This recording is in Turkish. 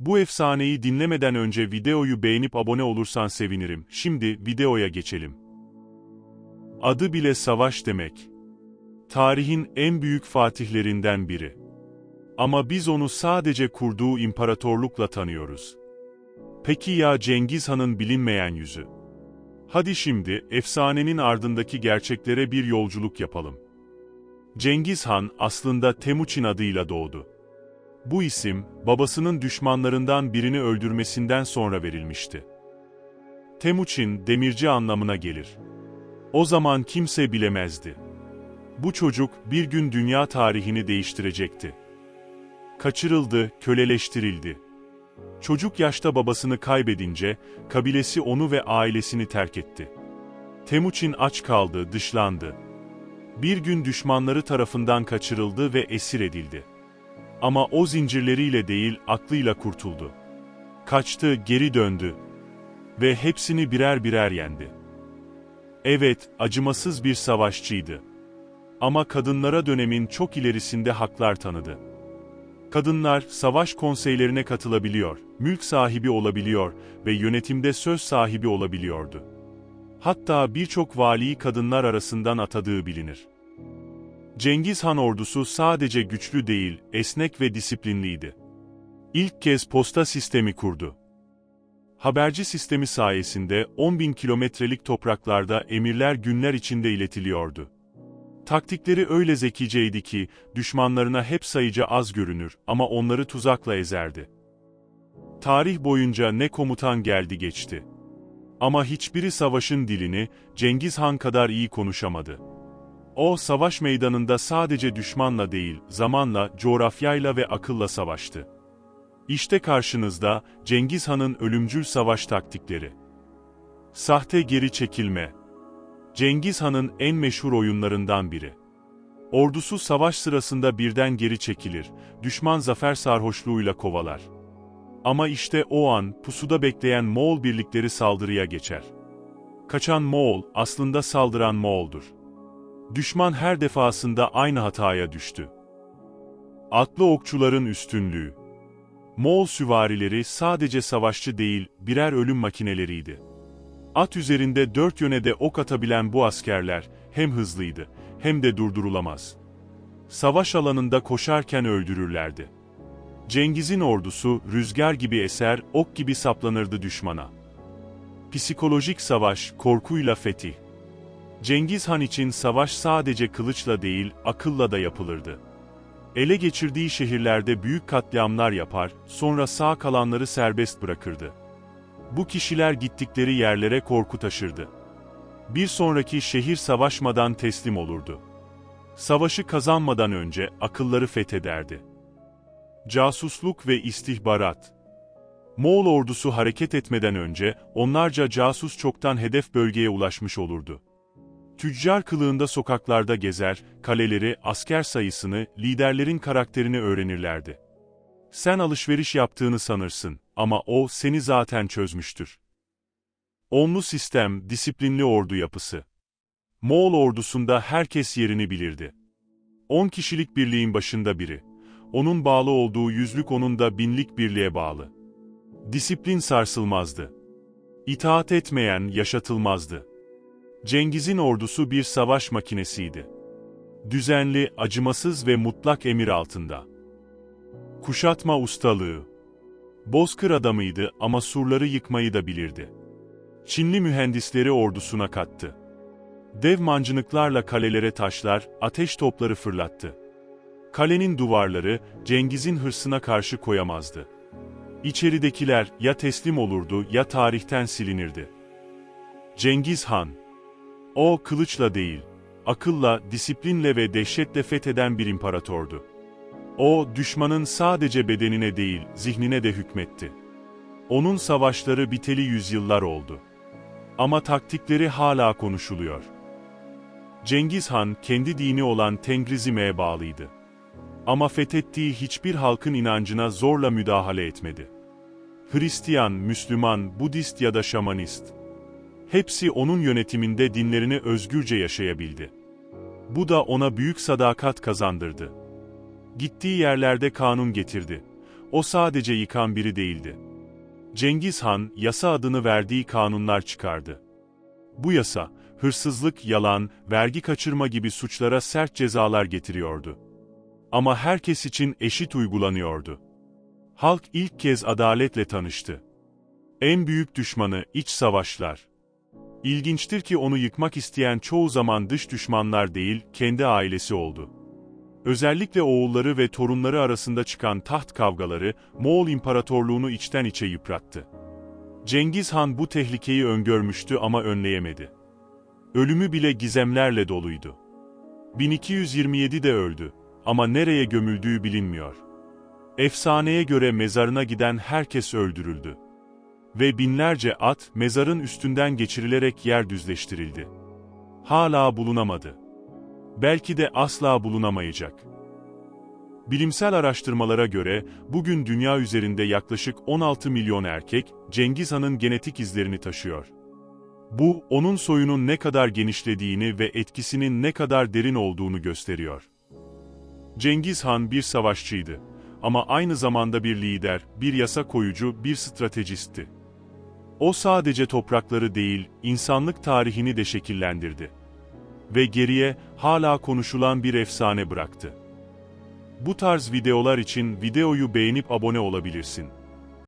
Bu efsaneyi dinlemeden önce videoyu beğenip abone olursan sevinirim. Şimdi videoya geçelim. Adı bile savaş demek. Tarihin en büyük fatihlerinden biri. Ama biz onu sadece kurduğu imparatorlukla tanıyoruz. Peki ya Cengiz Han'ın bilinmeyen yüzü? Hadi şimdi efsanenin ardındaki gerçeklere bir yolculuk yapalım. Cengiz Han aslında Temuçin adıyla doğdu. Bu isim, babasının düşmanlarından birini öldürmesinden sonra verilmişti. Temuçin, demirci anlamına gelir. O zaman kimse bilemezdi. Bu çocuk bir gün dünya tarihini değiştirecekti. Kaçırıldı, köleleştirildi. Çocuk yaşta babasını kaybedince, kabilesi onu ve ailesini terk etti. Temuçin aç kaldı, dışlandı. Bir gün düşmanları tarafından kaçırıldı ve esir edildi. Ama o zincirleriyle değil, aklıyla kurtuldu. Kaçtı, geri döndü. Ve hepsini birer birer yendi. Evet, acımasız bir savaşçıydı. Ama kadınlara dönemin çok ilerisinde haklar tanıdı. Kadınlar savaş konseylerine katılabiliyor, mülk sahibi olabiliyor ve yönetimde söz sahibi olabiliyordu. Hatta birçok valiyi kadınlar arasından atadığı bilinir. Cengiz Han ordusu sadece güçlü değil, esnek ve disiplinliydi. İlk kez posta sistemi kurdu. Haberci sistemi sayesinde 10 bin kilometrelik topraklarda emirler günler içinde iletiliyordu. Taktikleri öyle zekiceydi ki, düşmanlarına hep sayıca az görünür ama onları tuzakla ezerdi. Tarih boyunca ne komutan geldi geçti. Ama hiçbiri savaşın dilini Cengiz Han kadar iyi konuşamadı. O, savaş meydanında sadece düşmanla değil, zamanla, coğrafyayla ve akılla savaştı. İşte karşınızda Cengiz Han'ın ölümcül savaş taktikleri. Sahte geri çekilme. Cengiz Han'ın en meşhur oyunlarından biri. Ordusu savaş sırasında birden geri çekilir, düşman zafer sarhoşluğuyla kovalar. Ama işte o an pusuda bekleyen Moğol birlikleri saldırıya geçer. Kaçan Moğol aslında saldıran Moğol'dur. Düşman her defasında aynı hataya düştü. Atlı okçuların üstünlüğü. Moğol süvarileri sadece savaşçı değil, birer ölüm makineleriydi. At üzerinde dört yöne de ok atabilen bu askerler, hem hızlıydı, hem de durdurulamaz. Savaş alanında koşarken öldürürlerdi. Cengiz'in ordusu, rüzgar gibi eser, ok gibi saplanırdı düşmana. Psikolojik savaş, korkuyla fetih. Cengiz Han için savaş sadece kılıçla değil, akılla da yapılırdı. Ele geçirdiği şehirlerde büyük katliamlar yapar, sonra sağ kalanları serbest bırakırdı. Bu kişiler gittikleri yerlere korku taşırdı. Bir sonraki şehir savaşmadan teslim olurdu. Savaşı kazanmadan önce akılları fethederdi. Casusluk ve istihbarat Moğol ordusu hareket etmeden önce onlarca casus çoktan hedef bölgeye ulaşmış olurdu. Tüccar kılığında sokaklarda gezer, kaleleri, asker sayısını, liderlerin karakterini öğrenirlerdi. Sen alışveriş yaptığını sanırsın ama o seni zaten çözmüştür. Onlu sistem, disiplinli ordu yapısı. Moğol ordusunda herkes yerini bilirdi. 10 kişilik birliğin başında biri. Onun bağlı olduğu yüzlük onun da binlik birliğe bağlı. Disiplin sarsılmazdı. İtaat etmeyen yaşatılmazdı. Cengiz'in ordusu bir savaş makinesiydi. Düzenli, acımasız ve mutlak emir altında. Kuşatma ustalığı. Bozkır adamıydı ama surları yıkmayı da bilirdi. Çinli mühendisleri ordusuna kattı. Dev mancınıklarla kalelere taşlar, ateş topları fırlattı. Kalenin duvarları, Cengiz'in hırsına karşı koyamazdı. İçeridekiler ya teslim olurdu ya tarihten silinirdi. Cengiz Han O kılıçla değil, akılla, disiplinle ve dehşetle fetheden bir imparatordu. O, düşmanın sadece bedenine değil, zihnine de hükmetti. Onun savaşları biteli yüzyıllar oldu. Ama taktikleri hala konuşuluyor. Cengiz Han, kendi dini olan Tengrizim'e bağlıydı. Ama fethettiği hiçbir halkın inancına zorla müdahale etmedi. Hristiyan, Müslüman, Budist ya da Şamanist. Hepsi onun yönetiminde dinlerini özgürce yaşayabildi. Bu da ona büyük sadakat kazandırdı. Gittiği yerlerde kanun getirdi. o sadece yıkan biri değildi. Cengiz Han, yasa adını verdiği kanunlar çıkardı. Bu yasa, hırsızlık, yalan, vergi kaçırma gibi suçlara sert cezalar getiriyordu. Ama herkes için eşit uygulanıyordu. Halk ilk kez adaletle tanıştı. En büyük düşmanı iç savaşlar. İlginçtir ki onu yıkmak isteyen çoğu zaman dış düşmanlar değil, kendi ailesi oldu. Özellikle oğulları ve torunları arasında çıkan taht kavgaları, Moğol İmparatorluğunu içten içe yıprattı. Cengiz Han bu tehlikeyi öngörmüştü ama önleyemedi. Ölümü bile gizemlerle doluydu. 1227'de öldü ama nereye gömüldüğü bilinmiyor. Efsaneye göre mezarına giden herkes öldürüldü. Ve binlerce at mezarın üstünden geçirilerek yer düzleştirildi. Hala bulunamadı. Belki de asla bulunamayacak. Bilimsel araştırmalara göre bugün dünya üzerinde yaklaşık 16 milyon erkek Cengiz Han'ın genetik izlerini taşıyor. Bu, onun soyunun ne kadar genişlediğini ve etkisinin ne kadar derin olduğunu gösteriyor. Cengiz Han bir savaşçıydı ama aynı zamanda bir lider, bir yasa koyucu, bir stratejistti. O sadece toprakları değil, insanlık tarihini de şekillendirdi. Ve geriye hala konuşulan bir efsane bıraktı. Bu tarz videolar için videoyu beğenip abone olabilirsin.